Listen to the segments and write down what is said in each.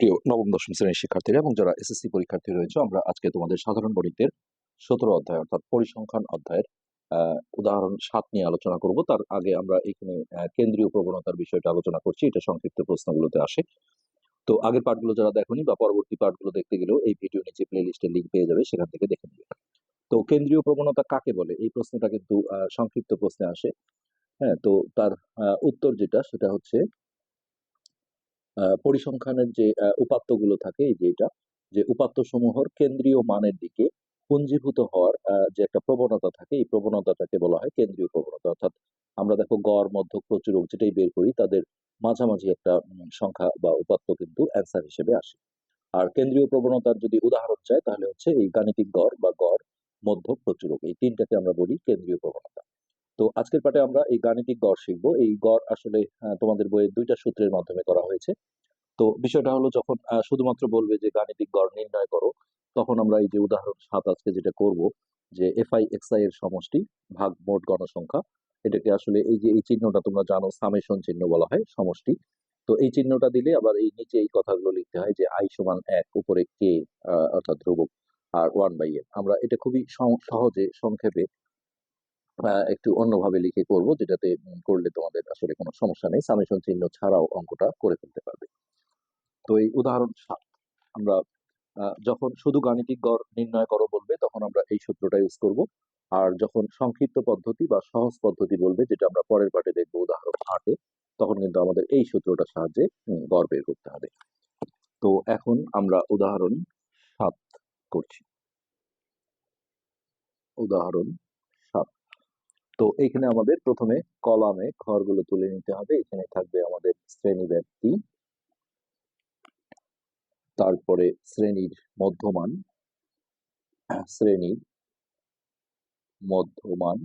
প্রিয় নবম, দশম শ্রেণির শিক্ষার্থীরা এবং যারা এসএসসি পরীক্ষার্থী রয়েছে, আমরা আজকে তোমাদের সাধারণ গণিতের সতেরো অধ্যায় অর্থাৎ পরিসংখ্যান অধ্যায়ের উদাহরণ সাত নিয়ে আলোচনা করব। তার আগে আমরা এখানে কেন্দ্রীয় প্রবণতার বিষয়টা আলোচনা করছি। এটা সংক্ষিপ্ত প্রশ্নগুলোতে আসে। তো আগের পার্টগুলো যারা দেখোনি বা পরবর্তী পার্টগুলো দেখতে গেলেও এই ভিডিও নিচে প্লে লিস্টের লিঙ্ক পেয়ে যাবে, সেখান থেকে দেখে নেবে। তো কেন্দ্রীয় প্রবণতা কাকে বলে? এই প্রশ্নটা কিন্তু সংক্ষিপ্ত প্রশ্নে আসে। হ্যাঁ তো তার উত্তর যেটা, সেটা হচ্ছে পরিসংখ্যানের যে উপাত্তগুলো থাকে, এই যে এটা, যে উপাত্ত সমূহর কেন্দ্রীয় মানের দিকে পুঞ্জীভূত হওয়ার যে একটা প্রবণতা থাকে, এই প্রবণতাটাকে বলা হয় কেন্দ্রীয় প্রবণতা। অর্থাৎ আমরা দেখো গড় মধ্য প্রচুরক যেটাই বের করি, তাদের মাঝামাঝি একটা সংখ্যা বা উপাত্ত কিন্তু অ্যান্সার হিসেবে আসে। আর কেন্দ্রীয় প্রবণতার যদি উদাহরণ চাই, তাহলে হচ্ছে এই গাণিতিক গড় বা গড় মধ্য প্রচুরক এই তিনটাকে আমরা বলি কেন্দ্রীয় প্রবণতা। তো আজকের পাঠে আমরা এই গাণিতিক গড় শিখব। এই গড় আসলে তোমাদের বইয়ের দুইটা সূত্রের মাধ্যমে করা হয়েছে। তো বিষয়টা হলো যখন শুধুমাত্র বলবে যে গাণিতিক গড় নির্ণয় করো, তখন আমরা এই যে উদাহরণ সাত আজকে যেটা করব, যে এফআই, এক্সআই এর সমষ্টি ভাগ মোট গণসংখ্যা, এটাকে আসলে এই যে এই চিহ্নটা তোমরা জানো, সামেশন চিহ্ন বলা হয় সমষ্টি। তো এই চিহ্নটা দিলে আবার এই নিচে এই কথাগুলো লিখতে হয় যে আই সমান এক উপরে কে অর্থাৎ ধ্রুবক, আর ওয়ান বাই এন। আমরা এটা খুবই সহজে সংক্ষেপে একটু অন্যভাবে লিখে করব, যেটাতে করলে তোমাদের আসলে কোনো সমস্যা নেই। সামেশন চিহ্ন ছাড়াও অঙ্কটা করে ফেলতে পারবে। তো এই উদাহরণ সাত। আমরা যখন শুধু গাণিতিক গড় নির্ণয় করো বলবে, তখন আমরা এই সূত্রটা ইউজ করব। আর যখন সংক্ষিপ্ত পদ্ধতি বা সহজ পদ্ধতি বলবে, যেটা আমরা পরের পাঠে দেখব উদাহরণ আটে, তখন কিন্তু আমাদের এই সূত্রটার সাহায্যে গড় বের করতে হবে। তো এখন আমরা উদাহরণ সাত করছি। উদাহরণ তো এইখানে আমাদের প্রথমে কলামে ঘরগুলো তুলে নিতে হবে। এখানে থাকবে আমাদের শ্রেণি ব্যক্তি, তারপরে শ্রেণির মধ্যমান শ্রেণির মধ্যমান,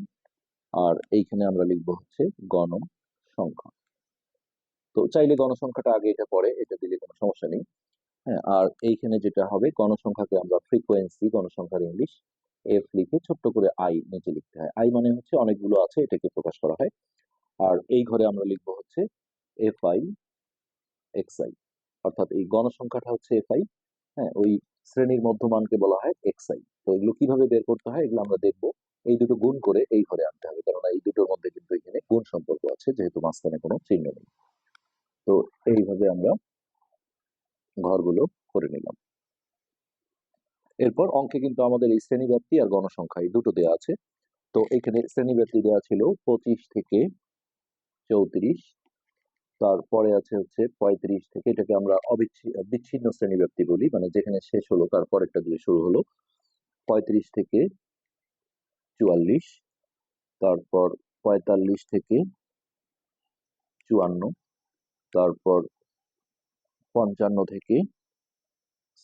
আর এইখানে আমরা লিখব হচ্ছে গণ সংখ্যা তো চাইলে গণসংখ্যাটা আগে এটা পড়ে, এটা দিলে কোনো সমস্যা নেই। হ্যাঁ আর এইখানে যেটা হবে, গণসংখ্যাকে আমরা ফ্রিকোয়েন্সি গণসংখ্যার ইংলিশ এফ লিখে ছোট্ট করে আই নিচে লিখতে হয়। আই মানে হচ্ছে অনেকগুলো আছে, এটাকে প্রকাশ করা হয়। আর এই ঘরে আমরা লিখব হচ্ছে এফ আই এক্স আই অর্থাৎ এই গণসংখ্যাটা হচ্ছে এফ আই হ্যাঁ ওই শ্রেণির মধ্যমানকে বলা হয় এক্স আই তো এগুলো কীভাবে বের করতে হয়, এগুলো আমরা দেখব। এই দুটো গুণ করে এই ঘরে আনতে হবে কারণ এই দুটোর মধ্যে কিন্তু এখানে গুণ সম্পর্ক আছে, যেহেতু মাঝখানে কোনো চিহ্ন নেই। তো এইভাবে আমরা ঘরগুলো করে নিলাম। এরপর অঙ্কে কিন্তু আমাদের এই শ্রেণি ব্যাপ্তি আর গণসংখ্যা এই দুটো দেওয়া আছে। তো এখানে শ্রেণি ব্যাপ্তি দেওয়া ছিল পঁচিশ থেকে চৌত্রিশ, তারপরে আছে হচ্ছে পঁয়ত্রিশ থেকে, এটাকে আমরা বিচ্ছিন্ন শ্রেণি ব্যাপ্তি বলি মানে যেখানে শেষ হলো তারপর একটা দিয়ে শুরু হলো। পঁয়ত্রিশ থেকে চুয়াল্লিশ, তারপর পঁয়তাল্লিশ থেকে চুয়ান্ন, তারপর পঞ্চান্ন থেকে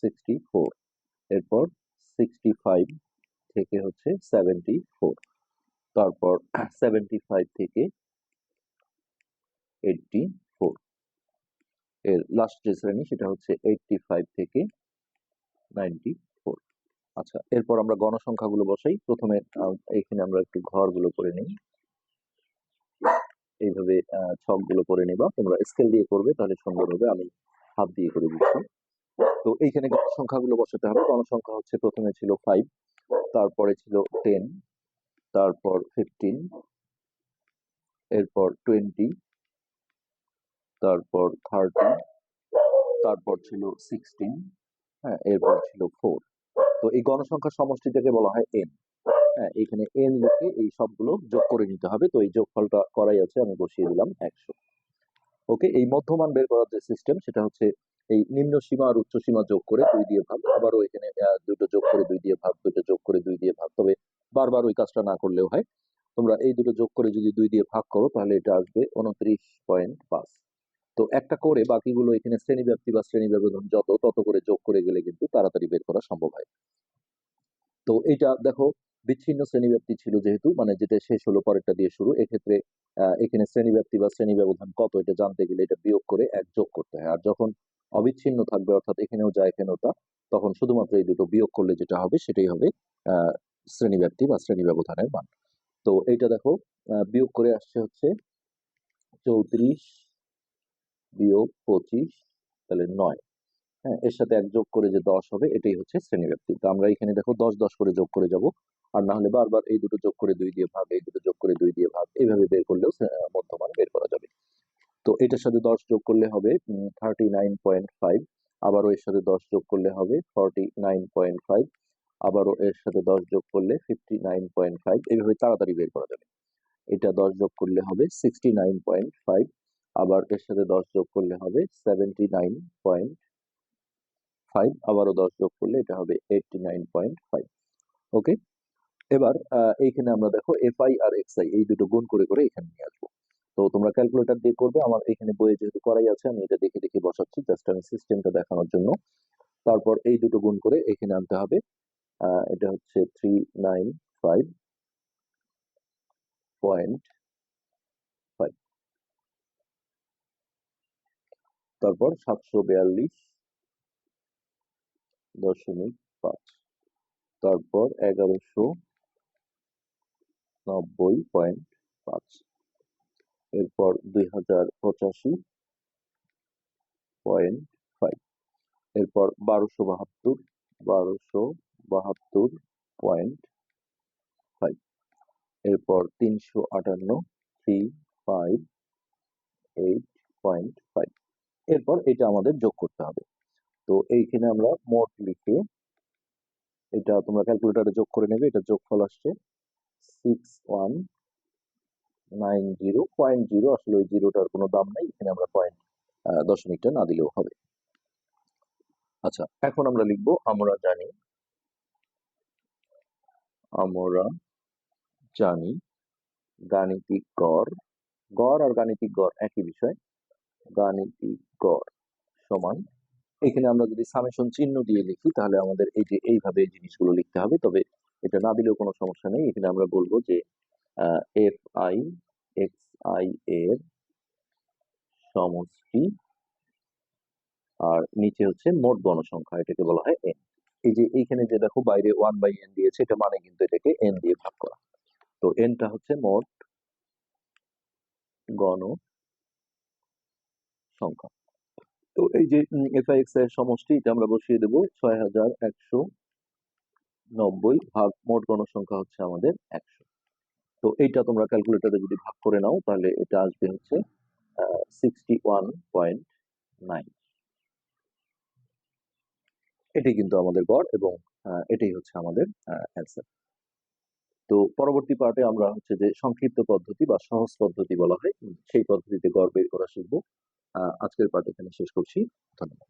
সিক্সটি ফোর এরপর সিক্সটি ফাইভ থেকে হচ্ছে সেভেন্টি ফোর তারপর সেভেন্টি ফাইভ থেকে এইটটি ফোর এর লাস্ট যে শ্রেণি, সেটা হচ্ছে এইটটি ফাইভ থেকে নাইনটি ফোর আচ্ছা এরপর আমরা গণসংখ্যাগুলো বসাই। প্রথমে এখানে আমরা একটু ঘরগুলো করে নিই। এইভাবে ছকগুলো করে নিবা। তোমরা স্কেল দিয়ে করবে, তাহলে সুন্দর হবে আমি হাত দিয়ে করে দিচ্ছি। তো এইখানে গণসংখ্যাগুলো বসাতে হবে। গণসংখ্যা হচ্ছে প্রথমে ছিল ফাইভ তারপরে ছিল টেন তারপর ফিফটিন এরপর টোয়েন্টি তারপর থার্টি তারপর ছিল সিক্সটিন হ্যাঁ এরপর ছিল ফোর তো এই গণসংখ্যার সমষ্টিটাকে বলা হয় এন হ্যাঁ এখানে এন লিখে এই সবগুলো যোগ করে নিতে হবে। তো এই যোগফলটা করাই আছে আমি বসিয়ে দিলাম একশো। ওকে, এই মধ্যমান বের করার যে সিস্টেম সেটা হচ্ছে এই নিম্ন সীমা আর উচ্চ সীমা যোগ করে দুই দিয়ে ভাগ, আবারও এখানে দুটো যোগ করে দুই দিয়ে ভাগ, দুটো যোগ করে দুই দিয়ে ভাগ। তবে বারবার ওই কাজটা না করলেও হয়। তোমরা এই দুটো যোগ করে যদি দুই দিয়ে ভাগ করো, তাহলে এটা আসবে উনত্রিশ পয়েন্ট পাঁচ। তো একটা করে বাকিগুলো এখানে শ্রেণি ব্যাপ্তি বা শ্রেণি ব্যবধান যত, তত করে যোগ করে গেলে কিন্তু তাড়াতাড়ি বের করা সম্ভব হয়। তো এটা দেখো, বিচ্ছিন্ন শ্রেণি ব্যাপ্তি ছিল যেহেতু মানে যেটা শেষ হলো পরেরটা দিয়ে শুরু, এক্ষেত্রে এখানে শ্রেণি ব্যাপ্তি বা শ্রেণি ব্যবধান কত, এটা জানতে গেলে এটা বিয়োগ করে এক যোগ করতে হয়। আর যখন অবিচ্ছিন্ন থাকবে, অর্থাৎ এখানেও যা এখানেও তখন শুধুমাত্র এই দুটো বিয়োগ করলে যেটা হবে, সেটাই হবে আহ শ্রেণি ব্যাপ্তি বা শ্রেণি ব্যবধানের মান। তো এইটা দেখো বিয়োগ করে আসছে হচ্ছে চৌত্রিশ বিয়োগ পঁচিশ, তাহলে নয়। হ্যাঁ এর সাথে এক যোগ করে যে দশ হবে, এটাই হচ্ছে শ্রেণি শ্রেণীব্যাপ্তি তো আমরা এখানে দেখো দশ দশ করে যোগ করে যাব। আর না হলে বারবার এই দুটো যোগ করে দুই দিয়ে ভাগ, এই দুটো যোগ করে দুই দিয়ে ভাগ, এইভাবে বের করলেও মধ্যমান বের করা যাবে। তো এটার সাথে দশ যোগ করলে হবে থার্টি নাইন পয়েন্ট ফাইভ আবারও এর সাথে দশ যোগ করলে হবে ফর্টি নাইন পয়েন্ট ফাইভ আবারও এর সাথে দশ যোগ করলে ফিফটি নাইন পয়েন্ট ফাইভ এইভাবে তাড়াতাড়ি বের করা যাবে। এটা দশ যোগ করলে হবে সিক্সটি নাইন পয়েন্ট ফাইভ আবার এর সাথে দশ যোগ করলে হবে সেভেন্টি নাইন পয়েন্ট ফাইভ আবারও দশ যোগ করলে এটা হবে eighty nine point five okay এবার এইখানে আমরা দেখো এফআই আর এক্সআই এই দুটো গুণ করে করে এখানে নিয়ে আসব। তো তোমরা ক্যালকুলেটর দিয়ে করবে। আমার এখানে বইয়ে যেহেতু করাই আছে, আমি এটা দেখে দেখে বসাচ্ছি। জাস্ট আমি সিস্টেমটা দেখানোর জন্য। তারপর এই দুটো গুণ করে এখানে আনতে হবে। এটা হচ্ছে three nine five point five তারপর সাতশো বিয়াল্লিশ দশমিক পাঁচ। তারপর এগারোশো নব্বই পয়েন্ট পাঁচ। এরপর দুই হাজার পঁচাশি পয়েন্ট ফাইভ। এরপর বারোশো বাহাত্তর বারোশো বাহাত্তর পয়েন্ট ফাইভ। এরপর তিনশো আটান্ন, three five, eight point five. এরপর এটা আমাদের যোগ করতে হবে। তো এইখানে আমরা মোট লিখে এটা তোমরা ক্যালকুলেটারে যোগ করে নেবে, এটা যোগফল আসছে six one nine zero point zero আসলে ওই জিরোটার কোনো দাম নাই, এখানে আমরা পয়েন্ট দশমিকটা না দিলেও হবে। আচ্ছা এখন আমরা লিখব আমরা জানি আমরা জানি গাণিতিক গড় গড় আর গাণিতিক গড় একই বিষয়, গাণিতিক গড় সমান, এখানে আমরা যদি সামেশন চিহ্ন দিয়ে লিখি তাহলে আমাদের এই যে, এইভাবে এই জিনিসগুলো লিখতে হবে, তবে এটা না দিলেও কোনো সমস্যা নেই, এখানে আমরা বলব যে এফ আই এক্স আই এর সমষ্টি, আর নিচে হচ্ছে মোট গণসংখ্যা, এটাকে বলা হয় এন এই যে এইখানে যে দেখো বাইরে ওয়ান বাই এন দিয়েছে, এটা মানে কিন্তু এটাকে এন দিয়ে ভাগ করা। তো এনটা হচ্ছে মোট গণ সংখ্যা তো এই যে এফ আই এক্সের সমষ্টি, এটা আমরা বসিয়ে দেবো ছয় হাজার একশো নব্বই ভাগ মোট গণসংখ্যা হচ্ছে আমাদের একশো। তো এইটা তোমরা ক্যালকুলেটরে যদি ভাগ করে নাও, তাহলে এটা আসবে হচ্ছে এটাই কিন্তু আমাদের গড় এবং এটাই হচ্ছে আমাদের অ্যান্সার তো পরবর্তী পার্টে আমরা হচ্ছে যে সংক্ষিপ্ত পদ্ধতি বা সহজ পদ্ধতি বলা হয়, সেই পদ্ধতিতে গড় বের করা শিখব। আজকের পার্ট এখানে শেষ করছি। ধন্যবাদ।